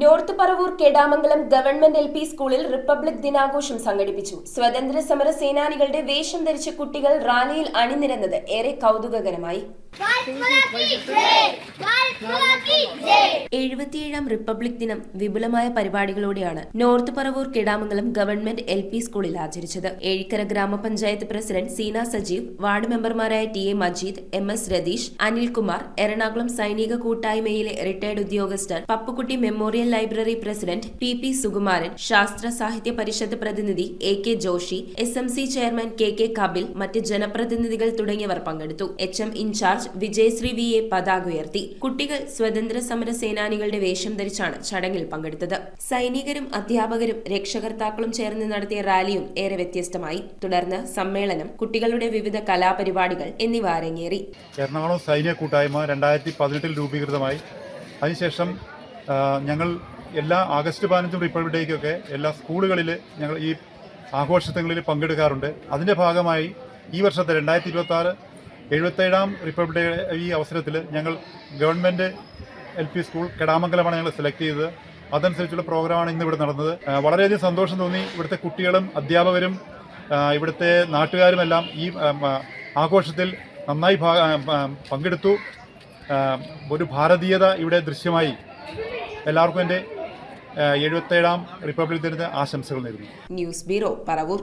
North Paravur Kedamangalam government L P സ്കൂളിൽ republic ദിനാഘോഷം സംഘടിപ്പിച്ചു. സ്വതന്ത്ര സമര സേനാനികളുടെ വേഷം ധരിച്ച കുട്ടികൾ റാലിയിൽ അണിനിരന്നത് ഏറെ കൗതുകകരമായി. എഴുപത്തിയേഴാം റിപ്പബ്ലിക് ദിനം വിപുലമായ പരിപാടികളോടെയാണ് north Paravur Kidamangalam government L P സ്കൂളിൽ ആചരിച്ചത്. ഏഴിക്കര ഗ്രാമപഞ്ചായത്ത് പ്രസിഡന്റ് സീന സജീവ് വാർഡ് മെമ്പർമാരായ T A Majeed M S Ratheesh Anilkumar Ernakulam സൈനിക കൂട്ടായ്മയിലെ റിട്ടയർഡ് ഉദ്യോഗസ്ഥർ Pappukutty memorial library president P P Sukumaran Sasthra Sahithya Parishad പ്രതിനിധി A K Joshy S M C chairman K K Kapil മറ്റ് ജനപ്രതിനിധികൾ തുടങ്ങിയവർ പങ്കെടുത്തു. H M in charge Vijayasree V A പതാക ഉയർത്തി. കുട്ടികൾ സ്വതന്ത്ര സമര സേനാനികളുടെ വേഷം ധരിച്ചാണ് ചടങ്ങിൽ പങ്കെടുത്തത്. സൈനികരും അധ്യാപകരും രക്ഷകർത്താക്കളും ചേർന്ന് നടത്തിയ റാലിയും ഏറെ വ്യത്യസ്തമായി. തുടർന്ന് സമ്മേളനം കുട്ടികളുടെ വിവിധ കലാപരിപാടികൾ എന്നിവ അരങ്ങേറി. എറണാകുളം സൈനിക കൂട്ടായ്മ രണ്ടായിരത്തി പതിനെട്ടിൽ രൂപീകൃതമായി. അതിനുശേഷം ഞങ്ങൾ എല്ലാ ആഗസ്റ്റ് പതിനഞ്ചും റിപ്പബ്ലിക് ഡേക്കൊക്കെ എല്ലാ സ്കൂളുകളിൽ ഞങ്ങൾ ഈ ആഘോഷങ്ങളിൽ പങ്കെടുക്കാറുണ്ട്. അതിന്റെ ഭാഗമായി ഈ വർഷത്തെ രണ്ടായിരത്തി ഇരുപത്തി എഴുപത്തേഴാം റിപ്പബ്ലിക് ഡേ ഈ അവസരത്തിൽ ഞങ്ങൾ ഗവൺമെന്റ് എൽ പി സ്കൂൾ കെടാമംഗലമാണ് ഞങ്ങൾ സെലക്ട് ചെയ്തത്. അതനുസരിച്ചുള്ള പ്രോഗ്രാമാണ് ഇന്ന് ഇവിടെ നടന്നത്. വളരെയധികം സന്തോഷം തോന്നി ഇവിടുത്തെ കുട്ടികളും അധ്യാപകരും ഇവിടുത്തെ നാട്ടുകാരുമെല്ലാം ഈ ആഘോഷത്തിൽ നന്നായി പങ്കെടുത്തു. ഒരു ഭാരതീയത ഇവിടെ ദൃശ്യമായി എല്ലാവർക്കും എന്റെ എഴുപത്തേഴാം റിപ്പബ്ലിക് ദിനത്തെ ആശംസകൾ നേരുന്നു. News bureau Paravur.